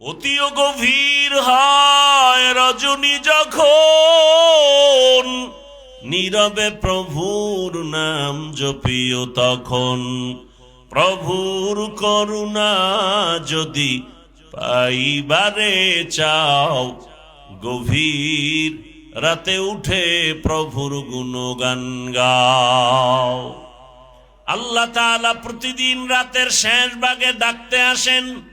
অতিও গভীর হয় রজনী যখন নীরবে প্রভুর নাম জপিও তখন প্রভুর করুণা যদি পাইবারে চাও, গভীর রাতে উঠে প্রভুর গুণগান গাও। আল্লাহ প্রতিদিন রাতের শেষ ভাগে ডাকতে আসেন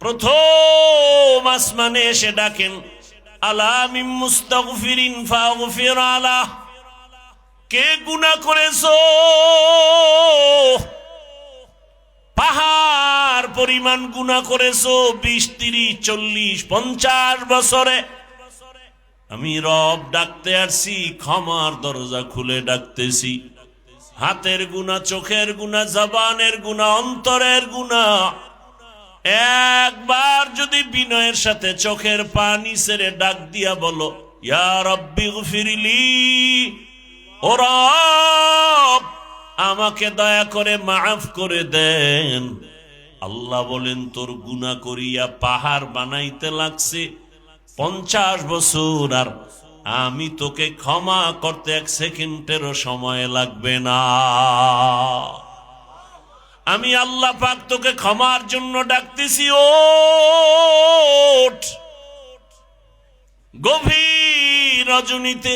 প্রথম আসমানে এসে ডাকেন আলামিম কে গুনাহ করেছ? পাহাড় পরিমাণ গুনাহ করেছ বিশ, তিরিশ, চল্লিশ, পঞ্চাশ বছরে। আমি রব ডাকতে আসছি, ক্ষমার দরজা খুলে ডাকতেছি। হাতের গুণা চোখের গুণা জবানের গুণা অন্তরের গুণা একবার যদি বিনয়ের সাথে চোখের পানি সেরে ডাক দিয়া বলো ফিরিলি ওর আমাকে দয়া করে মাফ করে দেন। আল্লাহ বলেন, তোর গুণা করিয়া পাহাড় বানাইতে লাগছে পঞ্চাশ বছর, আর আমি তোকে ক্ষমা করতে এক সেকেন্ডেরও সময় লাগবে না। আমি আল্লাহ পাক তোকে ক্ষমার জন্য ডাকতেছি, ওঠ। গভীর রজনীতে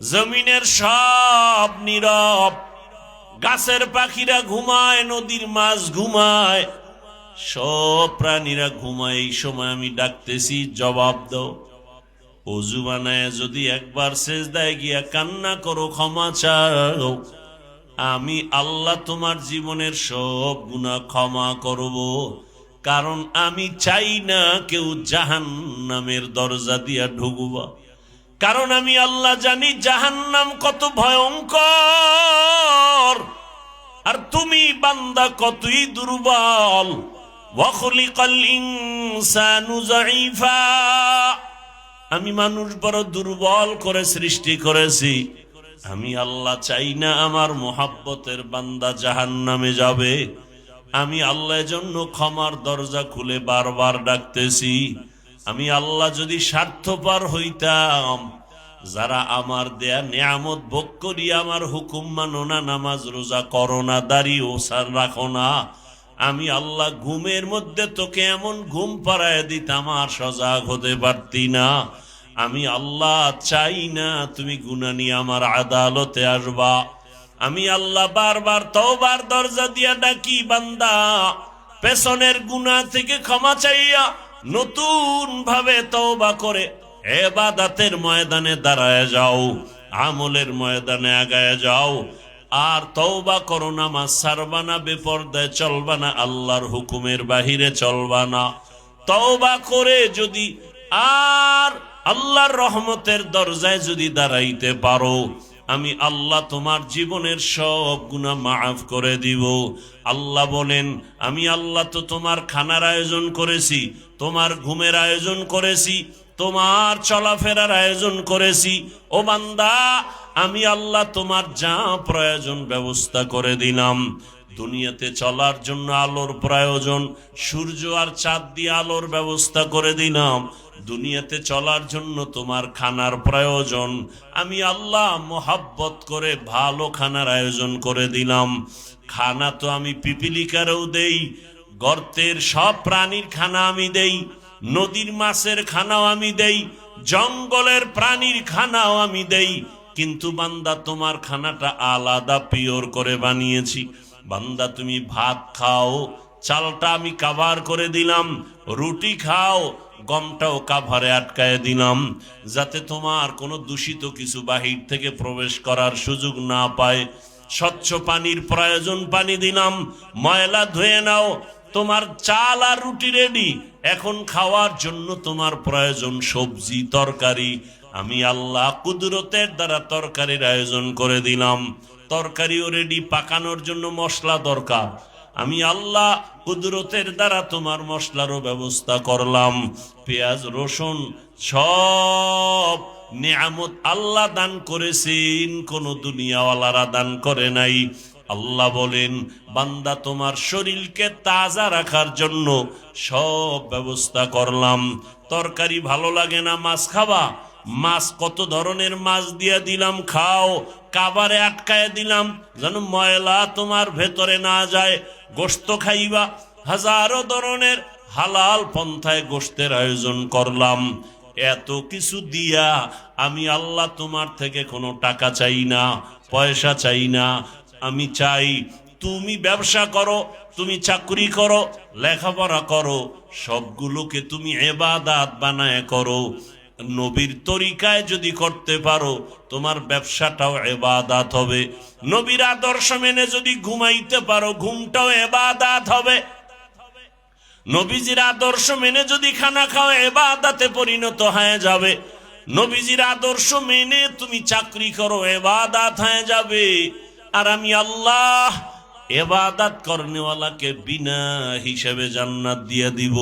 জমিনের সব নীরব, গাছের পাখিরা ঘুমায়, নদীর মাছ ঘুমায়, সব প্রাণীরা ঘুমায়। এই সময় আমি ডাকতেছি, জবাব দাও। অজু বানায় যদি একবার শেষ দেয় গিয়া কান্না করো, ক্ষমা চাও। আমি আল্লাহ তোমার জীবনের সব গুণা ক্ষমা করব, কারণ আমি চাই না কেউ জাহান নামের দরজা দিয়া ঢুকবা কারণ আমি আল্লাহ জানি জাহান্নাম কত ভয়ঙ্কর, আর তুমি বান্দা কতই দুর্বল। আমি মানুষ বড় দুর্বল করে সৃষ্টি করেছি। আমি আল্লাহ চাই না আমার মোহাব্বতের বান্দা জাহান নামে যাবে। আমি আল্লাহ জন্য ক্ষমার দরজা খুলে বারবার ডাকতেছি। আমি আল্লাহ যদি স্বার্থপর হইতাম, যারা আমার দেয়া নিয়ামত ভোগ করি আমার হুকুম মানো না, নামাজ, রোজা করো না, দাড়ি, ওসার রাখো না, আমি আল্লাহ ঘুমের মধ্যে তোকে এমন ঘুম পাড়ায় দিতাম, আর সজাগ হতে পারতি না। আমি আল্লাহ চাই না তুমি গুনা নিয়ে আমার আদালতে আসবা। আমি আল্লাহ বারবার তওবার দরজা দিয়া ডাকি, বান্দা, পেছনের গুনাহ থেকে ক্ষমা চাইয়া নতুন ভাবে তওবা করে এবাদাতের ময়দানে দাঁড়ায় যাও, আমলের ময়দানে আগায় যাও। আর তওবা করো না, মা সারবানা বেপর্দায় না, আল্লাহর হুকুমের বাহিরে চলবা না। তওবা করে যদি আর আল্লাহর রহমতের দরজায় যদি দাঁড়াইতে পারো, আমি আল্লাহ তোমার জীবনের সব গুণা মাফ করে দিব। আল্লাহ বলেন, আমি আল্লাহ তো তোমার খানার আয়োজন করেছি, তোমার ঘুমের আয়োজন করেছি, তোমার চলাফেরার আয়োজন করেছি। ও বান্দা, আমি আল্লাহ তোমার যা প্রয়োজন ব্যবস্থা করে দিলাম। দুনিয়াতে চলার জন্য আলোর প্রয়োজন, সূর্য আর চাঁদ দিয়ে আলোর ব্যবস্থা করে দিলাম। দুনিয়াতে চলার জন্য তোমার খানার প্রয়োজন। আমি আল্লাহ মোহাব্বত করে ভালো খানার আয়োজন করে দিলাম। খানা তো আমি পিপিলিকারেও দেই, গর্তের সব প্রাণীর খানা আমি দেই, নদীর মাছের খানাও আমি দেই, জঙ্গলের প্রাণীর খানাও আমি দেই। কিন্তু বান্দা, তোমার খানাটা আলাদা পিওর করে বানিয়েছি। বান্দা, তুমি ভাত খাও, চালটা আমি কাভার করে দিলাম, রুটি খাও, গমটাও কাভারে আটকায় দিলাম, যাতে তোমার কোনো দূষিত কিছু বাহির থেকে প্রবেশ করার সুযোগ না পায়। স্বচ্ছ পানির প্রয়োজন পানি দিলাম, ময়লা ধুয়ে নাও, তোমার চাল আর রুটি রেডি এখন খাওয়ার জন্য তোমার প্রয়োজন সবজি, তরকারি। আমি আল্লাহ কুদরতের দ্বারা তরকারির আয়োজন করে দিলাম। তরকারিও রেডি পাকানোর জন্য মশলা দরকার। আমি আল্লাহ কুদরতের দ্বারা তোমার মশলারও ব্যবস্থা করলাম। পেঁয়াজ, রসুন সব নিয়ামত আল্লাহ দান করেছেন, কোন দুনিয়াওয়ালারা দান করে নাই। আল্লাহ বলেন, বান্দা তোমার শরীরকে তাজা রাখার জন্য সব ব্যবস্থা করলাম। তরকারি ভালো লাগে না, মাছ খাবা? মাছ কত ধরনের মাছ দিয়ে দিলাম, খাও। কাবারে আটকায় দিলাম, যেন ময়লা তোমার ভেতরে না যায়। গোস্ত খাইবা, হাজারো ধরনের হালাল পন্থায় গোস্তের আয়োজন করলাম। এত কিছু দিয়া আমি আল্লাহ তোমার থেকে কোনো টাকা চাই না, পয়সা চাই না। আমি চাই, তুমি ব্যবসা করো, তুমি চাকরি করো, লেখাপড়া করো, সবগুলোকে তুমি এবাদাত বানায় করো। নবীর তরিকায় যদি করতে পারো, তোমার ব্যবসাটাও এবাদাত হবে। নবীর আদর্শ মেনে যদি ঘুমাইতে পারো, ঘুমটাও এবাদাত হবে। নবীজির আদর্শ মেনে যদি খানা খাও, এবাদাতে পরিণত হয়ে যাবে। নবীজির আদর্শ মেনে তুমি চাকরি করো, এবাদাত হয়ে যাবে। আর আমি আল্লাহ এবাদাত করনেওয়ালাকে বিনা হিসেবে জান্নাত দিয়ে দিব।